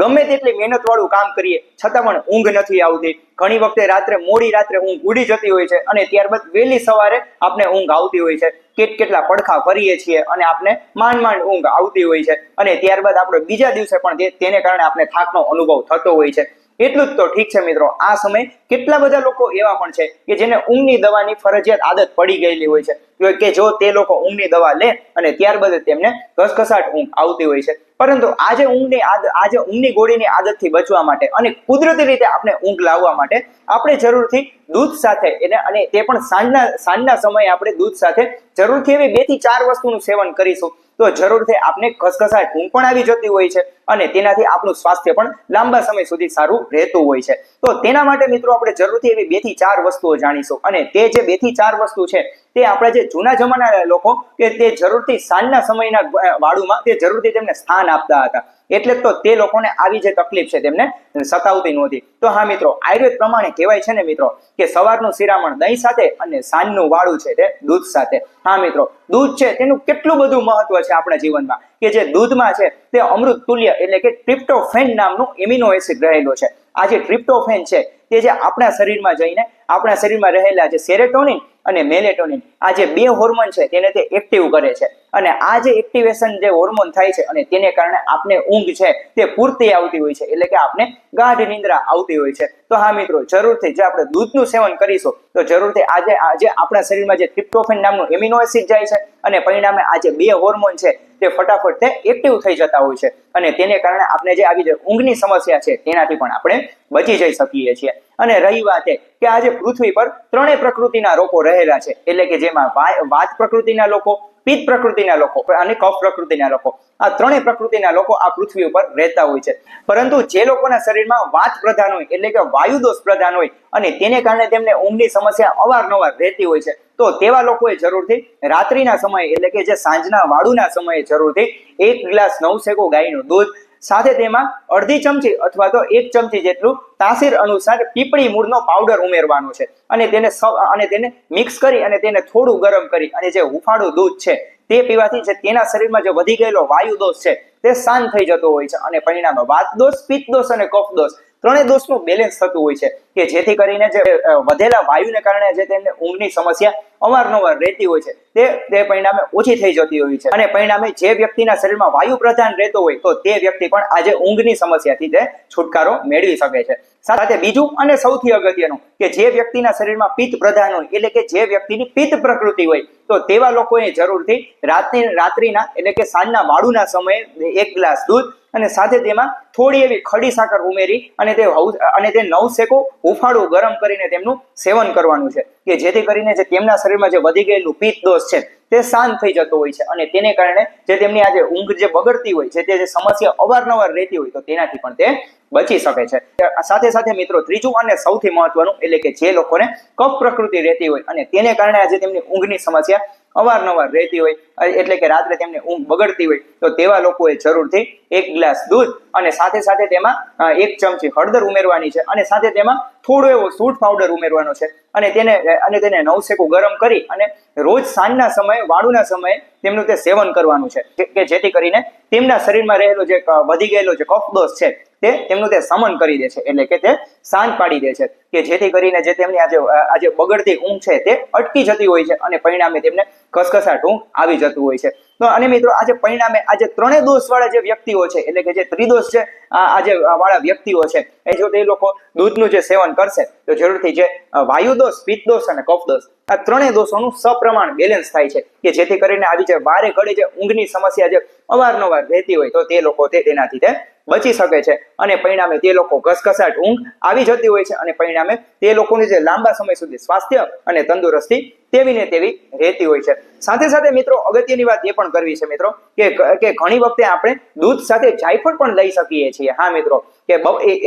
ગમે તેટલી મહેનત વાળું કામ કરીએ, છતાં પણ ઊંઘ નથી આવતી. ઘણી વખતે રાત્રે, મોડી રાત્રે ઊંઘ ઉડી જતી હોય છે અને ત્યારબાદ વહેલી સવારે આપણે ઊંઘ આવતી હોય છે. કેટ કેટલા પડખા ફરીએ છીએ અને આપણે માંડ માંડ ઊંઘ આવતી હોય છે. અને ત્યારબાદ આપણે બીજા દિવસે પણ તેને કારણે આપણે થાકનો અનુભવ થતો હોય છે. એટલું જ તો ઠીક છે મિત્રો, આ સમય કેટલા બધા લોકો એવા પણ છે કે જેને ઊંઘની દવાની ફરજિયાત આદત પડી ગયેલી હોય છે. કે જો તે લોકો ઊંઘની દવા લે અને ત્યારબાદ તેમને ઘસઘસાટ ઊંઘ આવતી હોય છે. પરંતુ આજે ઊંઘની આજે ઊંઘની ગોળીની આદતથી બચવા માટે અને કુદરતી રીતે આપણે ઊંઘ લાવવા માટે આપણે જરૂરથી દૂધ સાથે એને અને તે પણ સાંજના સાંજના સમયે આપણે દૂધ સાથે જરૂરથી એવી બેથી ચાર વસ્તુનું સેવન કરીશું. તો જરૂરથી આપણે ખસખસાટ ઊંઘ પણ આવી જતી હોય છે અને તેનાથી આપણું સ્વાસ્થ્ય પણ લાંબા સમય સુધી સારું રહેતું હોય છે. તો તેના માટે મિત્રો આપણે જરૂરથી એવી બેથી ચાર વસ્તુઓ જાણીશું અને તે જે બેથી ચાર વસ્તુ છે તે આપણા જે જૂના જમાના લોકો કે તે જરૂરથી સાંજના સમયના વાળુમાં તે જરૂરથી તેમને સ્થાન આપતા હતા. એટલે તો તે લોકોને આવી જે તકલીફ છે તેમને સતાવતી નહોતી. તો હા મિત્રો, આયુર્વેદ પ્રમાણે કહેવાય છે ને મિત્રો, કે સવારનું શિરામણ દહીં સાથે અને સાંજનું વાળું છે તે દૂધ સાથે. હા મિત્રો, દૂધ છે તેનું કેટલું બધું મહત્વ છે આપણા જીવનમાં? કે જે દૂધમાં છે તે અમૃત તુલ્ય એટલે કે ટ્રિપ્ટોફેન નામનું એમિનો એસિડ રહેલો છે. આ જે ટ્રિપ્ટોફેન છે તે જે આપણા શરીરમાં જઈને, આપણા શરીરમાં રહેલા જે સેરેટોનિન અને મેલેટોનિન આ જે બે હોર્મોન છે, તેને તે એક્ટિવ કરે છે. અને આ જે એક્ટિવેશન જે હોર્મોન થાય છે અને તેને કારણે આપને ઊંઘ છે તે પૂરતી આવતી હોય છે, એટલે કે આપને ગાઢ નિંદ્રા આવતી હોય છે. તો હા મિત્રો, જરૂરથી જે આપણે દૂધનું સેવન કરીશું, તો જરૂરથી આજે આજે આપણા શરીરમાં જે ટ્રિપ્ટોફેન નામનું એમિનો એસિડ જાય છે અને પરિણામે આ જે બે હોર્મોન છે તે ફટાફટ તે એક્ટિવ થઈ જતા હોય છે અને તેને કારણે આપણે જે આવી જે ઊંઘની સમસ્યા છે તેનાથી પણ આપણે બચી જઈ શકીએ છીએ. અને રહી વાત એ કે આજે પૃથ્વી પર ત્રણેય પ્રકૃતિના લોકો રહેલા છે, એટલે કે જેમાં વાત પ્રકૃતિના લોકો પિત્ત પ્રકૃતિના લોકો અને કફ પ્રકૃતિના લોકો. આ ત્રણેય પ્રકૃતિના લોકો આ પૃથ્વી ઉપર રહેતા હોય છે. પરંતુ જે લોકોના શરીરમાં વાત પ્રધાન હોય, એટલે કે વાયુ દોષ પ્રધાન હોય, અને તેને કારણે તેમને ઊંઘની સમસ્યા અવારનવાર રહેતી હોય છે, તો તેવા લોકોએ જરૂરથી રાત્રિના સમયે, એટલે કે જે સાંજના વાળુના સમયે જરૂરથી એક ગ્લાસ નવસેકો ગાયનું દૂધ સાથે તેમાં અડધી ચમચી અથવા તો એક ચમચી જેટલું તાસીર અનુસાર પીપળી મૂળનો પાવડર ઉમેરવાનો છે. અને તેને અને તેને મિક્સ કરી અને તેને થોડું ગરમ કરી અને જે હુફાળું દૂધ છે તે પીવાથી જે તેના શરીરમાં જે વધી ગયેલો વાયુ દોષ છે તે શાંત થઈ જતો હોય છે અને પરિણામે વાત દોષ પિત્ત દોષ અને કફ દોષ ત્રણેય દોષનું બેલેન્સ થતું હોય છે કે જેથી કરીને જે વધેલા વાયુને કારણે જે તેમને ઊંઘની સમસ્યા અવારનવાર રહેતી હોય છે, તે તે પરિણામે ઓછી થઈ જતી હોય છે. અને પરિણામે જે વ્યક્તિના શરીરમાં વાયુ પ્રધાન રહેતો હોય, તો તે વ્યક્તિ પણ આજે ઊંઘની સમસ્યાથી તે છુટકારો મેળવી શકે છે. સાથે બીજું અને સૌથી અગત્યનું કે જે વ્યક્તિના શરીરમાં પિત્ત પ્રધાન હોય, એટલે કે જે વ્યક્તિની પિત્ત પ્રકૃતિ હોય, તો તેવા લોકોએ જરૂરથી રાત્રિ રાત્રિના, એટલે કે સાંજના વાળુના સમયે એક ગ્લાસ દૂધ અને સાથે તેમાં થોડી એવી ખડી સાકર ઉમેરી અને તે અને તે નવ શેકો હુફાળું ગરમ કરીને તેમનું સેવન કરવાનું છે. કે જેથી કરીને જે તેમના શરીરમાં જે વધી ગયેલું પિત્ત દોષ છે, તે શાંત થઈ જતો હોય છે. અને તેને કારણે જે તેમની આજે ઊંઘ જે બગડતી હોય છે, તે જે સમસ્યા અવારનવાર રહેતી હોય તો તેનાથી પણ તે બચી શકે છે. સાથે સાથે મિત્રો ત્રીજું અને સૌથી મહત્વનું એટલે કે જે લોકોને કફ પ્રકૃતિ રહેતી હોય અને તેને કારણે આજે તેમની ઊંઘની સમસ્યા અવારનવાર રહેતી હોય એટલે કે રાત્રે તેમને ઊંઘ બગડતી હોય, તો તેવા લોકોએ જરૂરથી એક ગ્લાસ દૂધ અને સાથે સાથે તેમાં એક ચમચી હળદર ઉમેરવાની છે અને સાથે તેમાં થોડો એવો સૂટ પાવડર ઉમેરવાનો છે. અને તેને અને તેને નવસેકું ગરમ કરી અને રોજ સાંજના સમયે, વાળુના સમયે તેમનું તે સેવન કરવાનું છે. કે- જેથી કરીને તેમના શરીરમાં રહેલો જે વધી ગયેલો જે કફ દોષ છે, તે તેમનું તે સમન કરી દે છે. એટલે કે તે શાંત પાડી દે છે. કે જેથી કરીને જે તેમની આજે આજે બગડતી ઊંઘ છે, તે અટકી જતી હોય છે અને પરિણામે તેમને ઘસઘસાટ ઊંઘ આવી જતું હોય છે. તો અને મિત્રો, આજે પરિણામે આજે ત્રણેય દોષ વાળા જે વ્યક્તિઓ છે, એટલે કે જે ત્રિદોષ છે આજે વાળા વ્યક્તિઓ છે, એ જો તે લોકો દૂધનું જે સેવન કરશે, તો જરૂરથી જે વાયુ દોષ, પિત્ત દોષ અને કફ દોષ, આ ત્રણેય દોષોનું સપ્રમાણ બેલેન્સ થાય છે, કે જેથી કરીને આવી જે વારે ઘડે જે ઊંઘની સમસ્યા જે અવારનવાર રહેતી હોય, તો તે લોકો તે તેનાથી તે બચી શકે છે. અને પરિણામે તે લોકો ઘસઘસાટ ઊંઘ આવી જતી હોય છે અને પરિણામે તે લોકોની જે લાંબા સમય સુધી સ્વાસ્થ્ય અને તંદુરસ્તી તેવી ને તેવી રહેતી હોય છે. સાથે સાથે મિત્રો અગત્યની વાત એ પણ કરવી છે મિત્રો કે ઘણી વખતે આપણે દૂધ સાથે જાયફળ પણ લઈ શકીએ છીએ. હા મિત્રો કે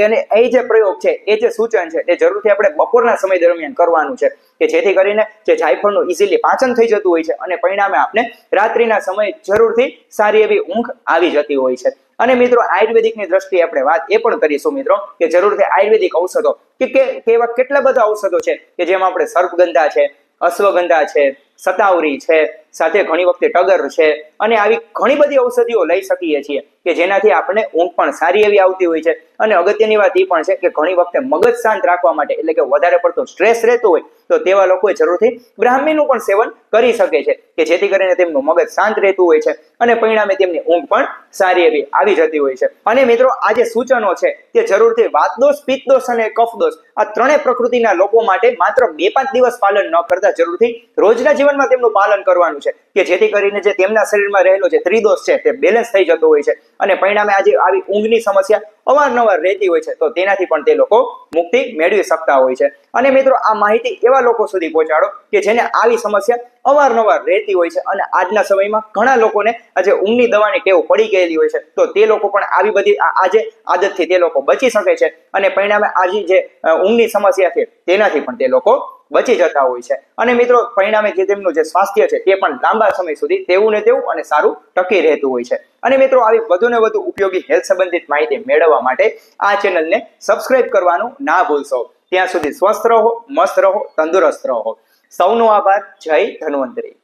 એને એ જે પ્રયોગ છે, એ જે સૂચન છે તે જરૂરથી આપણે બપોરના સમય દરમિયાન કરવાનું છે. કે જેથી કરીને જે જાયફળનું ઇઝીલી પાચન થઈ જતું હોય છે અને પરિણામે આપણે રાત્રિના સમયે જરૂરથી સારી એવી ઊંઘ આવી જતી હોય છે. અને મિત્રો, આયુર્વેદિકની દ્રષ્ટિએ આપણે વાત એ પણ કરીશું મિત્રો, કે જરૂરથી આયુર્વેદિક ઔષધો, કે એવા કેટલા બધા ઔષધો છે કે જેમાં આપણે સર્પગંધા છે, અશ્વગંધા છે, સતાવરી છે સાથે ઘણી વખતે ટગર છે. અને આવી ઘણી બધી ઔષધિઓ લઈ શકીએ છીએ કે જેનાથી આપણને ઊંઘ પણ સારી એવી આવતી હોય છે. અને અગત્યની વાત એ પણ છે કે ઘણી વખતે મગજ શાંત રાખવા માટે, એટલે કે વધારે પડતો સ્ટ્રેસ રહેતો હોય, તો તેવા લોકોએ જરૂરથી બ્રાહ્મીનું પણ સેવન કરી શકે છે કે જેથી કરીને તેમનું મગજ શાંત રહેતું હોય છે અને પરિણામે તેમની ઊંઘ પણ સારી એવી આવી જતી હોય છે. અને મિત્રો, આ જે સૂચનો છે તે જરૂરથી વાતદોષ પિત્તદોષ અને કફદોષ આ ત્રણેય પ્રકૃતિના લોકો માટે માત્ર બે પાંચ દિવસ પાલન ન કરતા જરૂરથી રોજના જીવનમાં તેમનું પાલન કરવાનું છે કે જેથી કરીને જે તેમના શરીરમાં રહેલો જે ત્રિદોષ છે તે બેલેન્સ થઈ જતો હોય છે. અને પરિણામે આજે આવી ઊંઘની સમસ્યા અવારનવાર રહેતી હોય છે, તો તેનાથી પણ તે લોકો મુક્તિ મેળવી શકતા હોય છે. અને મિત્રો, આ માહિતી એવા લોકો સુધી પહોંચાડો કે જેને આવી સમસ્યા અવારનવાર રહેતી હોય છે. અને આજના સમયમાં ઘણા લોકોને આજે ઊંઘની દવાની ટેવ પડી ગયેલી હોય છે. તો તે લોકો પણ આવી બધી આજે આદતથી તે લોકો બચી શકે છે. અને પરિણામે આજે જે ઊંઘની સમસ્યા છે, તેનાથી પણ તે લોકો બચી જતા હોય છે. અને મિત્રો, પરિણામે જે તેમનું જે સ્વાસ્થ્ય છે તે પણ લાંબા સમય સુધી તેવું ને તેવું અને સારું ટકી રહેતું હોય છે. અને મિત્રો, આવી વધુ ને વધુ ઉપયોગી હેલ્થ સંબંધિત માહિતી મેળવવા માટે આ ચેનલને સબસ્ક્રાઇબ કરવાનું ના ભૂલશો. ત્યાં સુધી સ્વસ્થ રહો, મસ્ત રહો, તંદુરસ્ત રહો. સૌનો આભાર. જય ધન્વંતરી.